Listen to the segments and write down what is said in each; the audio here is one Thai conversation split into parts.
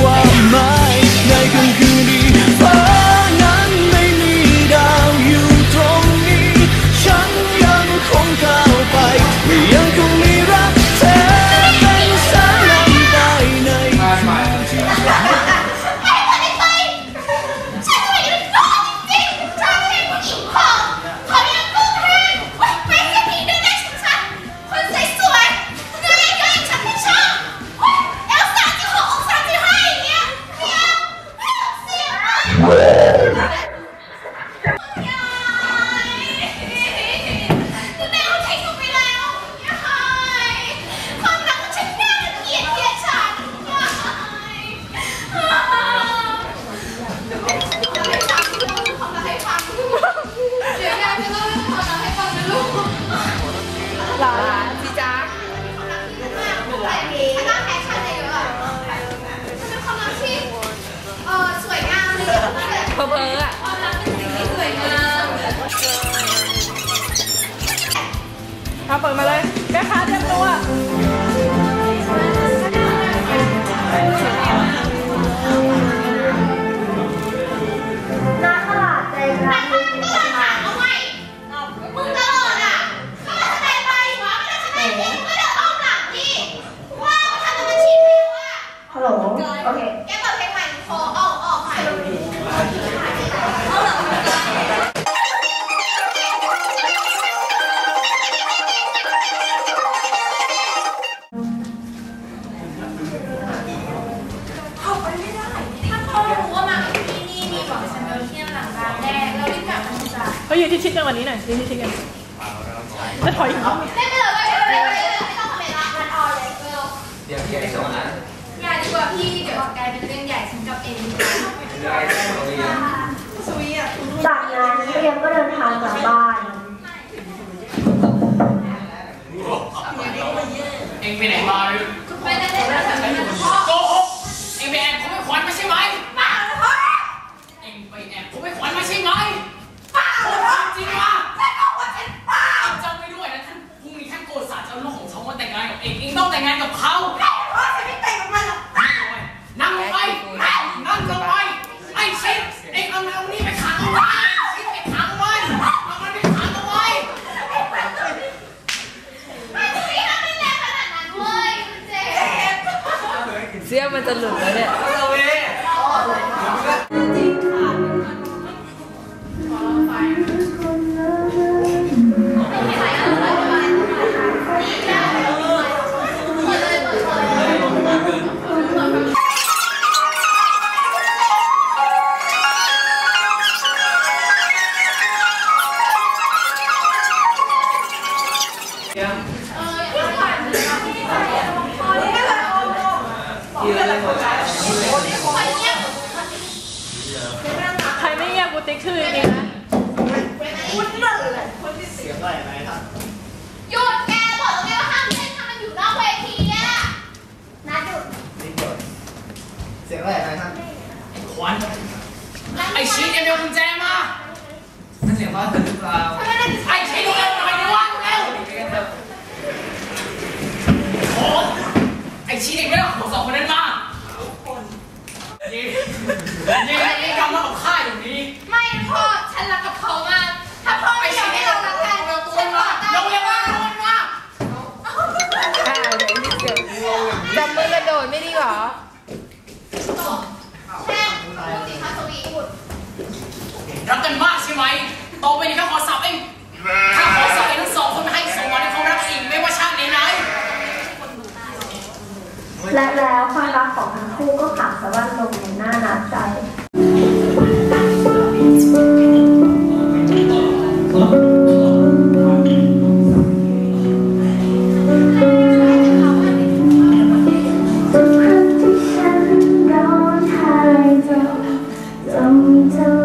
quoi. เอ็มก็เดินทางกลับบ้าน เองไปไหนมาหรืไปแล่ไม่พ่อโกเองไปแอบผมไปขอนไม่ใช่ไหมบ้าเลยพ่อเองไปแอบผมไปขอนไม่ใช่ไหมบ้าเลยพ่อจริงวะไม่บอกว่าเป็นบ้าจำไม่ด้วยนะท่านพรุ่งนี้ท่านโกศาจะเอาลูกของเขามาแต่งงานกับเองเองต้องแต่งงานกับเขา तल्लू นี่คือนี่นะคุณหนึ่งเลยคนที่เสียงอะไรไหมครับ ต่อไปนี้ข้ขอสับเองข้าขอสับเองทั้งสองคนให้สมหวังในความรักสิ่งไม่ว่าชาตินี้ไหนและแล้วความรักของทั้งคู่ก็ผ่านสวรรค์ลงในหน้านับใจจำที่ฉัน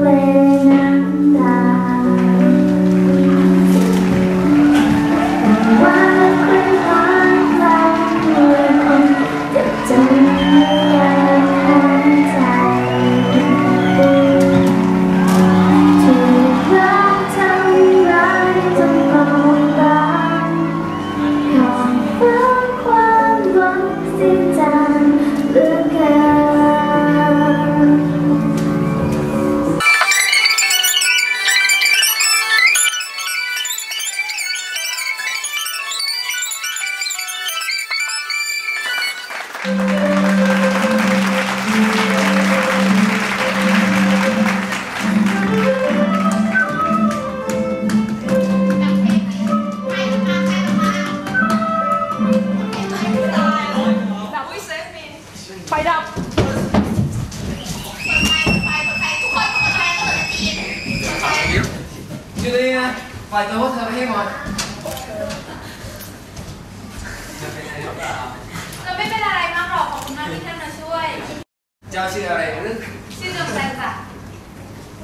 จ้าชื่ออะไรหรือชื่อดวงจันทร์จ้ะ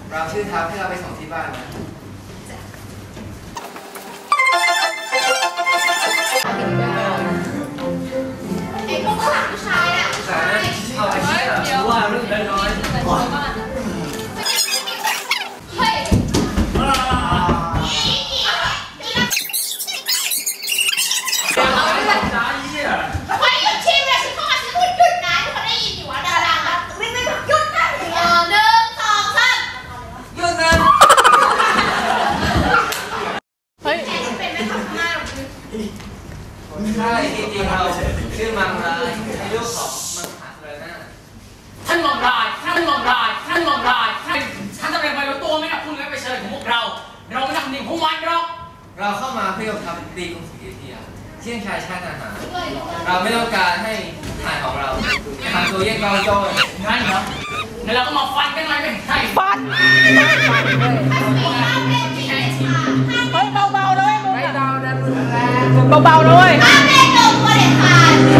เราชื่อทัพให้เราไปส่งที่บ้านนะ ใช่จริงๆเราชื่อมังรายในลูกของมังหาสุรนาถท่านมองรายท่านมองรายท่านมองรายท่านท่านจะเป็นไปรู้ตัวไหมนะคุณและไปเชิญของพวกเรา เราไม่ทำหนึ่งพวกมันหรอกเราเข้ามาเพื่อทำตีกรุงศรีอยุธยาเชี่ยงชายชาติทหารเราไม่ต้องการให้ทหารของเราทำตัวแยกเราโจรงั้นเหรอแล้วเราก็มาฟันกันไหมไม่ใช่ฟัน เบาๆนะเว้ยห้ามเล่นนมก็เด็ดขาดอยู่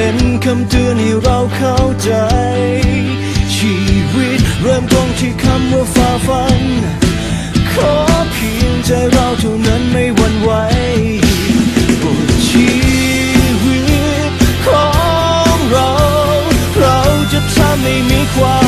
เป็นคำเตือนให้เราเข้าใจ ชีวิตเริ่มต้นที่คำว่าฝ่าฟัน ขอเพียงใจเราเท่านั้นไม่หวั่นไหวบทชีวิตของเรา เราจะทำให้มีความ